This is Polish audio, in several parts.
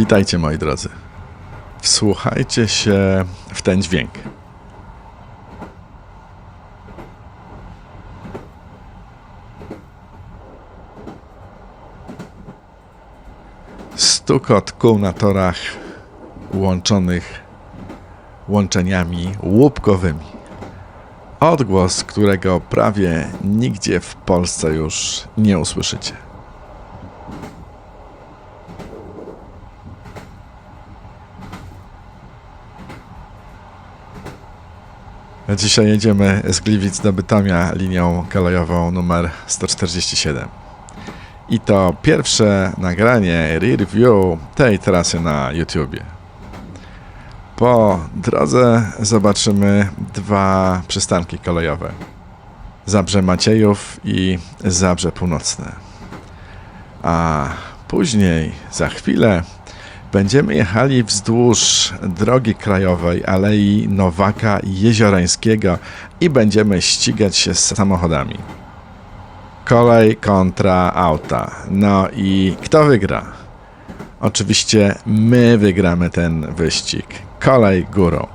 Witajcie moi drodzy. Wsłuchajcie się w ten dźwięk. Stukot kół na torach łączonych łączeniami łupkowymi. Odgłos, którego prawie nigdzie w Polsce już nie usłyszycie. Dzisiaj jedziemy z Gliwic do Bytomia linią kolejową numer 147. I to pierwsze nagranie review tej trasy na YouTubie. Po drodze zobaczymy dwa przystanki kolejowe. Zabrze Maciejów i Zabrze Północne. A później, za chwilę, będziemy jechali wzdłuż drogi krajowej Alei Nowaka Jeziorańskiego i będziemy ścigać się z samochodami. Kolej kontra auta. No i kto wygra? Oczywiście my wygramy ten wyścig. Kolej górą.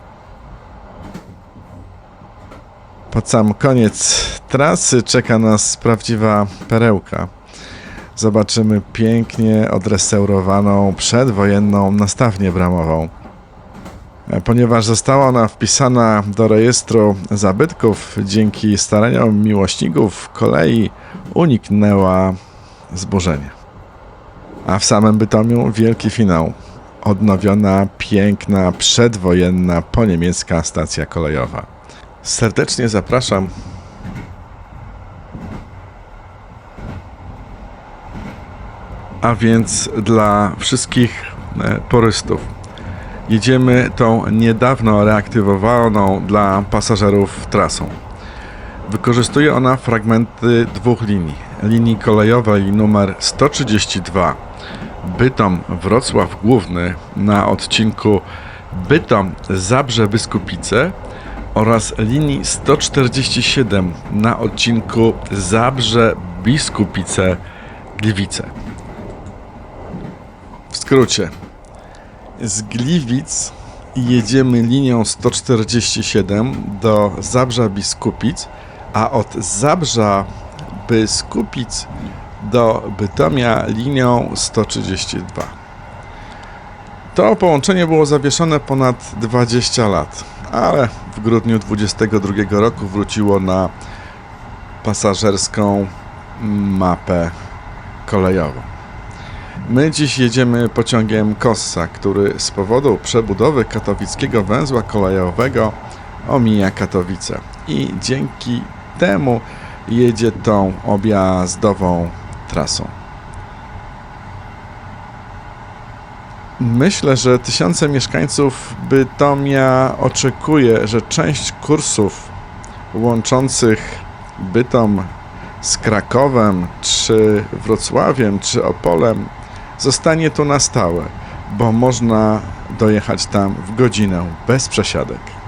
Pod sam koniec trasy czeka nas prawdziwa perełka. Zobaczymy pięknie odrestaurowaną przedwojenną nastawnię bramową. E, Ponieważ została ona wpisana do rejestru zabytków, dzięki staraniom miłośników kolei uniknęła zburzenia. A w samym Bytomiu wielki finał. Odnowiona, piękna, przedwojenna, poniemiecka stacja kolejowa. Serdecznie zapraszam. A więc dla wszystkich e, porystów jedziemy tą niedawno reaktywowaną dla pasażerów trasą. Wykorzystuje ona fragmenty dwóch linii. Linii kolejowej numer 132 Bytom-Wrocław Główny na odcinku Bytom-Zabrze-Wyskupice oraz linii 147 na odcinku Zabrze-Biskupice-Gliwice. Skrócie, z Gliwic jedziemy linią 147 do Zabrza Biskupic, a od Zabrza Biskupic do Bytomia linią 132. To połączenie było zawieszone ponad 20 lat, ale w grudniu 22 roku wróciło na pasażerską mapę kolejową. My dziś jedziemy pociągiem Kossa, który z powodu przebudowy katowickiego węzła kolejowego omija Katowice i dzięki temu jedzie tą objazdową trasą. Myślę, że tysiące mieszkańców Bytomia oczekuje, że część kursów łączących Bytom z Krakowem, czy Wrocławiem, czy Opolem zostanie tu na stałe, bo można dojechać tam w godzinę bez przesiadek.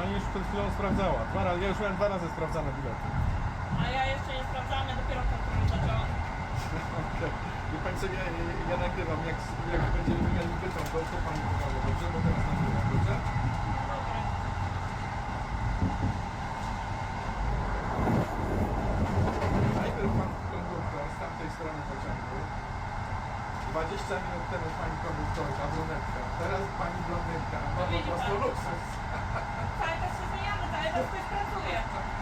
Pani już przed chwilą sprawdzała. Dwa razy, ja już miałem dwa razy sprawdzane bilety. A ja jeszcze nie sprawdzałam, ja dopiero kontrolę zaczęłam. Okej. Wie pani co, ja, ja nagrywam, jak, jak będziemy mieli bytą, to, to pani pokaże, dobrze? Bo teraz nagrywam, dobrze? Dobra. Najpierw pan konduktor z tamtej strony pociągu. 20 minut temu pani konduktorka, brunetka. Teraz pani blondynka. No po widzi prostu luksus. depois para a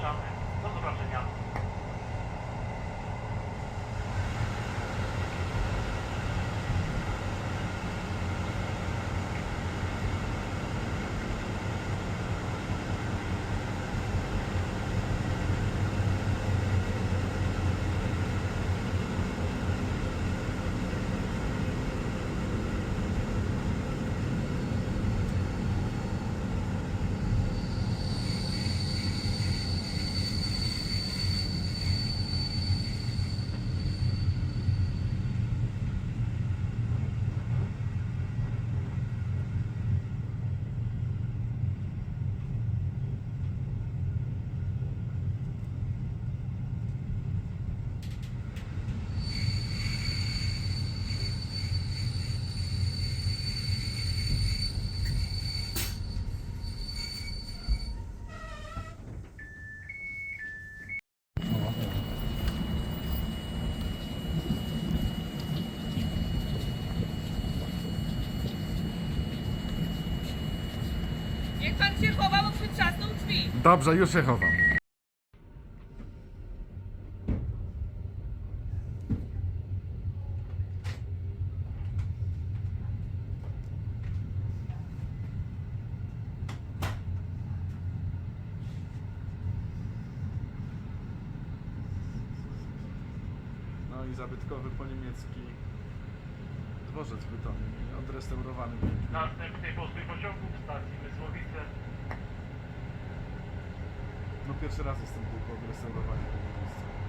przepraszamy. Do zobaczenia. Pan się chowa, bo przytrzasnął drzwi. Dobrze, już się chowam. No i zabytkowy po niemiecki dworzec w Bytomiu, odrestaurowany. Następny postój pociągu w stacji Mysłowice. No pierwszy raz jestem tylko odrestaurowany tego miejsca.